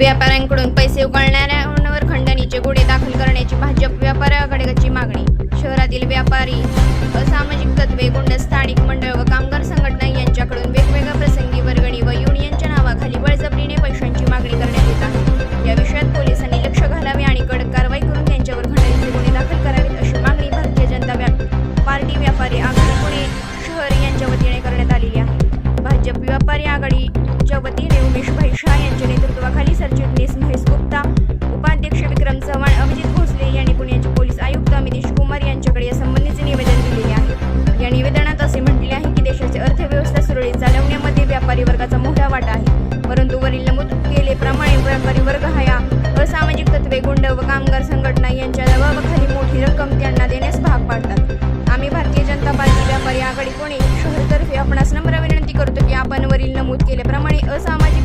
व्यापाऱ्यांकडून पैसे उकळणाऱ्यांवर खंडणीचे गुन्हे दाखल करण्याची भाजप व्यापारी आघाडीची मागणी. शहरातील व्यापारी असामाजिक तत्वे गुंड स्थानिक मंडळ व कामगार संघटना यांच्याकडून वेगवेगळ्या प्रसंगी वर्गणी व युनियनच्या नावाखाली बळजबरीने पैशांची मागणी करण्यात येत आहे. या विषयात पोलिसांनी लक्ष घालावे आणि कडक कारवाई करून त्यांच्यावर खंडणीचे गुन्हे दाखल करावेत अशी मागणी भारतीय जनता व्या- पार्टी व्यापारी आघाडी पुणे शहर यांच्या वतीने करण्यात आलेली आहे. व्यापारी वर्गाचा मोठा वाटा आहे. परंतु वरील नमूद केलेप्रमाणे व्यापारी वर्ग हा या असामाजिक तत्वे गुंड व कामगार संघटना यांच्या दबावाखाली मोठी रक्कम त्यांना देण्यास भाग पाडतात. आम्ही भारतीय जनता पार्टी व्यापारी आघाडी पुणे शहरतर्फे आपणास नम्र विनंती करतो की आपण वरील नमूद केल्याप्रमाणे असामाजिक